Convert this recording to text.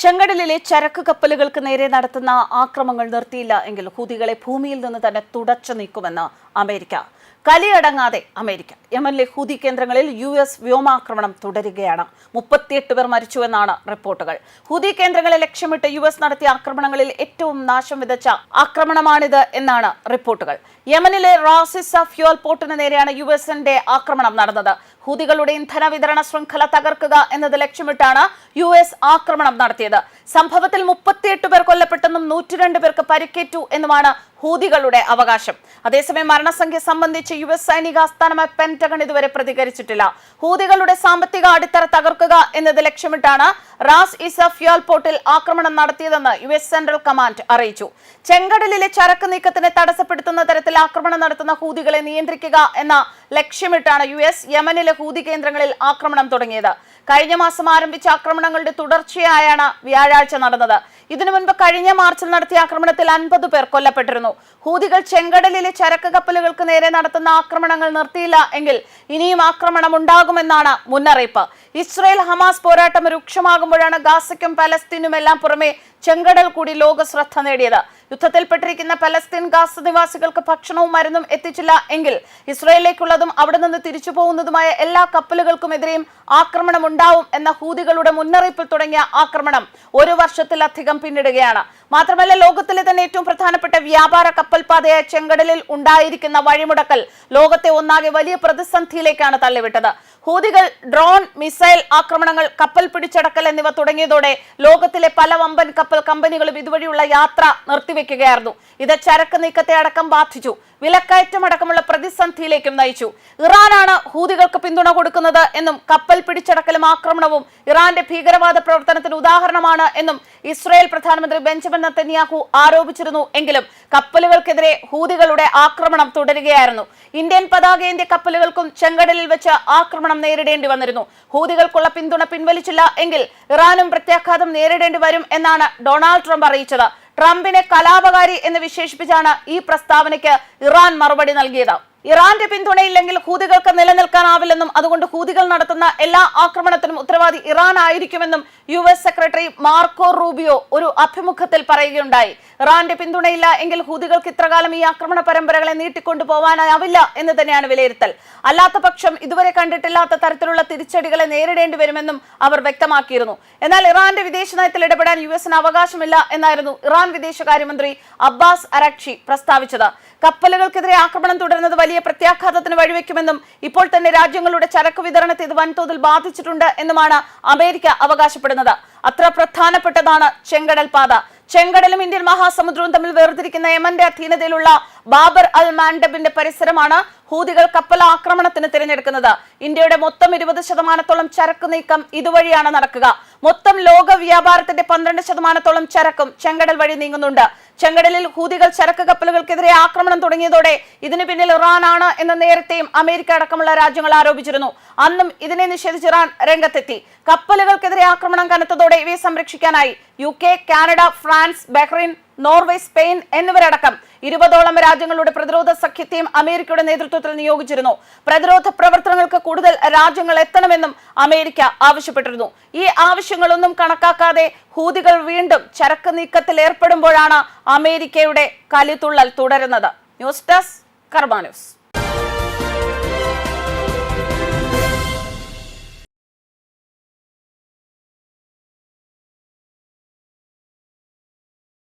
ചെങ്കടലിലെ ചരക്ക് കപ്പലുകൾക്ക് നേരെ നടത്തുന്ന ആക്രമങ്ങൾ നിർത്തിയില്ല എങ്കിൽ ഹൂതികളെ ഭൂമിയിൽ നിന്ന് തന്നെ തുടച്ചു നീക്കുമെന്ന് അമേരിക്ക. കലിയടങ്ങാതെ അമേരിക്ക. യമനിലെ ഹൂതി കേന്ദ്രങ്ങളിൽ യു എസ് വ്യോമാക്രമണം തുടരുകയാണ്. മുപ്പത്തിയെട്ട് പേർ മരിച്ചുവെന്നാണ് റിപ്പോർട്ടുകൾ. ഹൂതി കേന്ദ്രങ്ങളെ ലക്ഷ്യമിട്ട് യു എസ് നടത്തിയ ആക്രമണങ്ങളിൽ ഏറ്റവും നാശം വിതച്ച ആക്രമണമാണിത് എന്നാണ് റിപ്പോർട്ടുകൾ. യമനിലെ റാസിസ ഫ്യൂൽ പോർട്ടിന് നേരെയാണ് യു എസിന്റെ ആക്രമണം നടന്നത്. ഹൂതികളുടെ ഇന്ധന വിതരണ ശൃംഖല തകർക്കുക എന്നത് ലക്ഷ്യമിട്ടാണ് യു എസ് ആക്രമണം നടത്തിയത്. സംഭവത്തിൽ മുപ്പത്തിയെട്ട് പേർ കൊല്ലപ്പെട്ടെന്നും നൂറ്റിരണ്ട് പേർക്ക് പരിക്കേറ്റു എന്നുമാണ് ഹൂതികളുടെ അവകാശം. അതേസമയം മരണസംഖ്യ സംബന്ധിച്ച് യു എസ് സൈനിക ആസ്ഥാനമായ പെന്റഗൺ ഇതുവരെ പ്രതികരിച്ചിട്ടില്ല. ഹൂതികളുടെ സാമ്പത്തിക അടിത്തറ തകർക്കുക എന്നത് ലക്ഷ്യമിട്ടാണ് റാസ് ഇസ ഫ്യോൽ പോർട്ടിൽ ആക്രമണം നടത്തിയതെന്ന് യു എസ് സെൻട്രൽ കമാൻഡ് അറിയിച്ചു. ചെങ്കടലിലെ ചരക്ക് നീക്കത്തിനെ തടസ്സപ്പെടുത്തുന്ന തരത്തിൽ ആക്രമണം നടത്തുന്ന ഹൂതികളെ നിയന്ത്രിക്കുക എന്ന ലക്ഷ്യമിട്ടാണ് യു എസ് യമനിലെ ഹൂതി കേന്ദ്രങ്ങളിൽ ആക്രമണം തുടങ്ങിയത്. കഴിഞ്ഞ മാസം ആരംഭിച്ച ആക്രമണങ്ങളുടെ തുടർച്ചയായാണ് വ്യാഴാഴ്ച നടന്നത്. ഇതിനു മുൻപ് കഴിഞ്ഞ മാർച്ചിൽ നടത്തിയ ആക്രമണത്തിൽ അൻപത് പേർ കൊല്ലപ്പെട്ടിരുന്നു. ഹൂതികൾ ചെങ്കടലിലെ ചരക്ക് കപ്പലുകൾക്ക് നേരെ നടത്തുന്ന ആക്രമണങ്ങൾ നിർത്തിയില്ല എങ്കിൽ ഇനിയും ആക്രമണം ഉണ്ടാകുമെന്നാണ് മുന്നറിയിപ്പ്. ഇസ്രയേൽ ഹമാസ് പോരാട്ടം രൂക്ഷമാകുമ്പോഴാണ് ഗാസയ്ക്കും പലസ്തീനുമെല്ലാം പുറമെ ചെങ്കടൽ കൂടി ലോക ശ്രദ്ധ നേടിയത്. യുദ്ധത്തിൽപ്പെട്ടിരിക്കുന്ന പലസ്തീൻ ഗാസ നിവാസികൾക്ക് ഭക്ഷണവും മരുന്നും എത്തിച്ചില്ല എങ്കിൽ ഇസ്രയേലിലേക്കുള്ളതും അവിടെ നിന്ന് തിരിച്ചു പോകുന്നതുമായ എല്ലാ കപ്പലുകൾക്കുമെതിരെയും ആക്രമണം ഉണ്ടാവും എന്ന ഹൂതികളുടെ മുന്നറിയിപ്പിൽ തുടങ്ങിയ ആക്രമണം ഒരു വർഷത്തിലധികം പിന്നിടുകയാണ്. മാത്രമല്ല ലോകത്തിലെ തന്നെ ഏറ്റവും പ്രധാനപ്പെട്ട വ്യാപാര കപ്പൽപാതയായ ചെങ്കടലിൽ ഉണ്ടായിരിക്കുന്ന വഴിമുടക്കൽ ലോകത്തെ ഒന്നാകെ വലിയ പ്രതിസന്ധിയിലേക്കാണ് തള്ളിവിട്ടത്. ഹൂതികൾ ഡ്രോൺ മിസൈൽ ആക്രമണങ്ങൾ കപ്പൽ പിടിച്ചടക്കൽ എന്നിവ തുടങ്ങിയതോടെ ലോകത്തിലെ പല വമ്പൻ കപ്പൽ കമ്പനികളും ഇതുവഴിയുള്ള യാത്ര നിർത്തിവെക്കുകയായിരുന്നു. ഇത് ചരക്ക് നീക്കത്തെ അടക്കം ബാധിച്ചു. വിലക്കയറ്റം അടക്കമുള്ള പ്രതിസന്ധിയിലേക്കും നയിച്ചു. ഇറാനാണ് ഹൂതികൾക്ക് പിന്തുണ കൊടുക്കുന്നത് എന്നും കപ്പൽ പിടിച്ചടക്കലും ആക്രമണവും ഇറാന്റെ ഭീകരവാദ പ്രവർത്തനത്തിന് ഉദാഹരണമാണ് എന്നും ഇസ്രായേൽ പ്രധാനമന്ത്രി ബെഞ്ചമിൻ നത്തന്യാഹു ആരോപിച്ചിരുന്നു. എങ്കിലും കപ്പലുകൾക്കെതിരെ ഹൂതികളുടെ ആക്രമണം തുടരുകയായിരുന്നു. ഇന്ത്യൻ പതാകേന്ത്യ കപ്പലുകൾക്കും ചെങ്കടലിൽ വെച്ച് ആക്രമണം നേരിടേണ്ടി വന്നിരുന്നു. ഹൂതികൾക്കുള്ള പിന്തുണ പിൻവലിച്ചില്ല എങ്കിൽ ഇറാനും പ്രത്യാഘാതം നേരിടേണ്ടി വരും എന്നാണ് ഡൊണാൾഡ് ട്രംപ് അറിയിച്ചത്. ട്രംപിനെ കലാപകാരി എന്ന് വിശേഷിപ്പിച്ചാണ് ഈ പ്രസ്താവനയ്ക്ക് ഇറാൻ മറുപടി നൽകിയത്. ഇറാന്റെ പിന്തുണയില്ലെങ്കിൽ ഹൂതികൾക്ക് നിലനിൽക്കാനാവില്ലെന്നും അതുകൊണ്ട് ഹൂതികൾ നടത്തുന്ന എല്ലാ ആക്രമണത്തിനും ഉത്തരവാദി ഇറാൻ ആയിരിക്കുമെന്നും U S secretary Marco Rubio ഒരു അഭിമുഖത്തിൽ പറയുകയുണ്ടായി. ഇറാന്റെ പിന്തുണയില്ല എങ്കിൽ ഹൂതികൾക്ക് ഇത്രകാലം ഈ ആക്രമണ പരമ്പരകളെ നീട്ടിക്കൊണ്ടു പോവാനാവില്ല എന്ന് തന്നെയാണ് വിലയിരുത്തൽ. അല്ലാത്ത പക്ഷം ഇതുവരെ കണ്ടിട്ടില്ലാത്ത തരത്തിലുള്ള തിരിച്ചടികളെ നേരിടേണ്ടി വരുമെന്നും അവർ വ്യക്തമാക്കിയിരുന്നു. എന്നാൽ ഇറാന്റെ വിദേശ നയത്തിൽ ഇടപെടാൻ യു എസിന് അവകാശമില്ല എന്നായിരുന്നു ഇറാൻ വിദേശകാര്യമന്ത്രി അബ്ബാസ് അറാക്ഷി പ്രസ്താവിച്ചത്. കപ്പലുകൾക്കെതിരെ ആക്രമണം തുടരുന്നത് വലിയ പ്രത്യാഘാതത്തിന് വഴിവെക്കുമെന്നും ഇപ്പോൾ തന്നെ രാജ്യങ്ങളുടെ ചരക്ക് വിതരണത്തെ ഇത് വൻതോതിൽ ബാധിച്ചിട്ടുണ്ട് എന്നുമാണ് അമേരിക്ക അവകാശപ്പെടുന്നത്. അത്ര പ്രധാനപ്പെട്ടതാണ് ചെങ്കടൽ പാത ചെങ്കടലും ഇന്ത്യൻ മഹാസമുദ്രവും തമ്മിൽ വേർതിരിക്കുന്ന യമന്റെ അധീനതയിലുള്ള ബാബർ അൽ മാൻഡബിന്റെ പരിസരമാണ് ഹൂതികൾ കപ്പൽ ആക്രമണത്തിന് തിരഞ്ഞെടുക്കുന്നത്. ഇന്ത്യയുടെ മൊത്തം ഇരുപത് ശതമാനത്തോളം ചരക്ക് നീക്കം ഇതുവഴിയാണ് നടക്കുക. മൊത്തം ലോക വ്യാപാരത്തിന്റെ പന്ത്രണ്ട് ശതമാനത്തോളം ചരക്കും ചെങ്കടൽ വഴി നീങ്ങുന്നുണ്ട്. ചെങ്കടലിൽ ഹൂതികൾ ചരക്ക് കപ്പലുകൾക്കെതിരെ ആക്രമണം തുടങ്ങിയതോടെ ഇതിന് പിന്നിൽ ഇറാനാണ് എന്ന് നേരത്തെയും അമേരിക്ക അടക്കമുള്ള രാജ്യങ്ങൾ ആരോപിച്ചിരുന്നു. അന്നും ഇതിനെ നിഷേധിച്ച് ഇറാൻ രംഗത്തെത്തി. കപ്പലുകൾക്കെതിരെ ആക്രമണം കനത്തതോടെ ഇവയെ സംരക്ഷിക്കാനായി U Canada France Bahrain Norway Spain എന്നിവരടക്കം ഇരുപതോളം രാജ്യങ്ങളുടെ പ്രതിരോധ സഖ്യത്തെയും അമേരിക്കയുടെ നേതൃത്വത്തിൽ നിയോഗിച്ചിരുന്നു. പ്രതിരോധ പ്രവർത്തനങ്ങൾക്ക് കൂടുതൽ രാജ്യങ്ങൾ എത്തണമെന്നും അമേരിക്ക ആവശ്യപ്പെട്ടിരുന്നു. ഈ ആവശ്യങ്ങളൊന്നും കണക്കാക്കാതെ ഹൂതികൾ വീണ്ടും ചരക്ക് നീക്കത്തിൽ ഏർപ്പെടുമ്പോഴാണ് അമേരിക്കയുടെ കലിതുള്ളൽ തുടരുന്നത്. News desk Karma news.